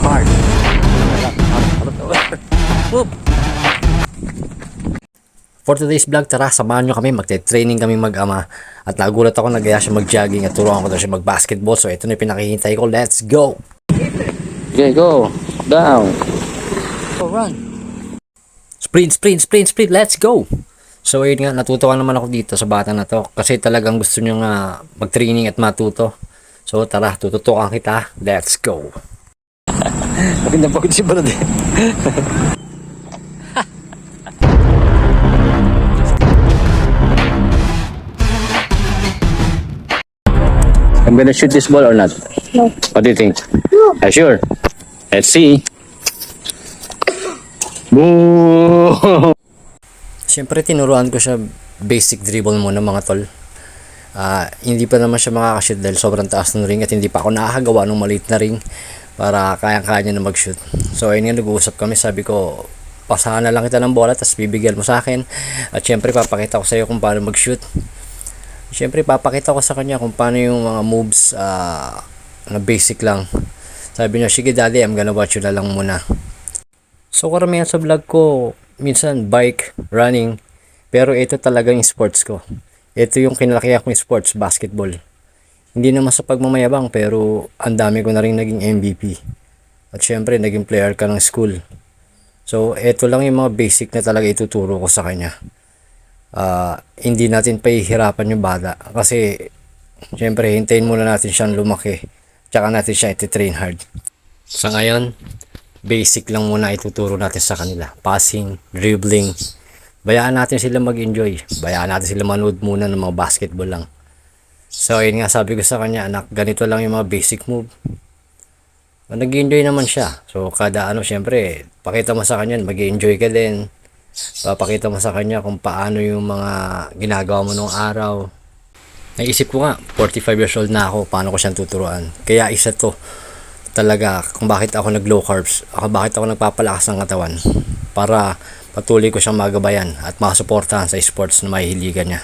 hard. For today's vlog, tara, samahan nyo kami. Magte-training kami mag-ama. At nagulat ako, nagaya siya mag-jogging at turuan ko daw siya mag-basketball. So, ito na yung pinakihintay ko. Let's go! Okay, go. Down. Go, run! Sprint, sprint, sprint, sprint. Let's go! So, ayun nga, natutuwa naman ako dito sa bata na to. Kasi talagang gusto nyo nga mag-training at matuto. So, tara, tututukan kita. Let's go! Maganda pagod si Brad. I'm gonna shoot this ball or not? No. What do you think? No. Are you sure? Let's see. Boo! Siyempre, tinuruan ko siya basic dribble muna mga tol. Ah, hindi pa naman siya makakashoot dahil sobrang taas ng ring at hindi pa ako nakakagawa ng maliit na ring para kayang-kaya niya na mag-shoot. So, ayun nga, nag-uusap kami. Sabi ko, pasahan na lang kita ng bola tapos bibigyan mo sa akin. At syempre, papakita ko sa iyo kung paano mag-shoot. Syempre, papakita ko sa kanya kung paano yung mga moves ah, na basic lang. Sabi niya, sige daddy, I'm gonna watch you na lang muna. So karamihan sa vlog ko, minsan bike, running, pero ito talaga yung sports ko. Ito yung kinalakihan kong sports, basketball. Hindi naman sa pagmamayabang, pero ang dami ko na rin naging MVP. At syempre, naging player ka ng school. So, ito lang yung mga basic na talaga ituturo ko sa kanya. Ah, hindi natin pahihirapan yung bata. Kasi, syempre, hintayin muna natin siyang lumaki. Tsaka natin siya iti-train hard. Sa ngayon, basic lang muna ituturo natin sa kanila. Passing, dribbling. Bayaan natin sila mag-enjoy. Bayaan natin sila manood muna ng mga basketball lang. So, ayun nga sabi ko sa kanya, anak, ganito lang yung mga basic move. Nag-enjoy naman siya. So, kada ano, syempre, pakita mo sa kanya, mag enjoy ka din. Papakita mo sa kanya kung paano yung mga ginagawa mo nung araw. Naisip ko nga, 45 years old na ako, paano ko siyang tuturuan. Kaya isa to, talaga kung bakit ako nag low carbs, ako bakit ako nagpapalakas ng katawan para patuloy ko siyang magabayan at makasuportahan sa sports na mahihiligan niya.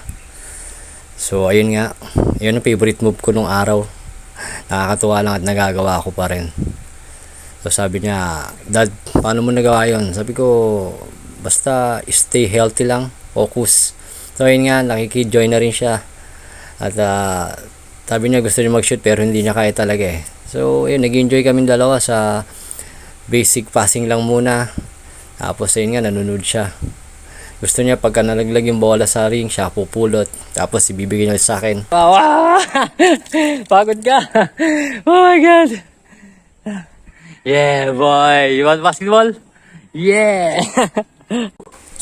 So ayun nga, yun ang favorite move ko nung araw. Nakakatuwa lang at nagagawa ko pa rin. So sabi niya, Dad, paano mo nagawa yun? Sabi ko, basta stay healthy lang, focus. So ayun nga, nakiki-join na rin siya. At ah, sabi niya gusto niya mag-shoot pero hindi niya kaya talaga eh. So, yun, nag-enjoy kami dalawa sa basic passing lang muna. Tapos, ayun nga, nanonood siya. Gusto niya pagka nalaglag yung bola sa ring, siya pupulot. Tapos, ibibigay niya sa akin. Wow! Pagod ka! Oh my God! Yeah, boy! You want basketball? Yeah!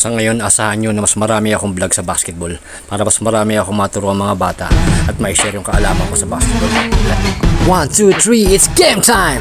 Sa ngayon, asahan nyo na mas marami akong vlog sa basketball para mas marami akong maturo ang mga bata at ma-share yung kaalaman ko sa basketball. 1, 2, 3, it's game time!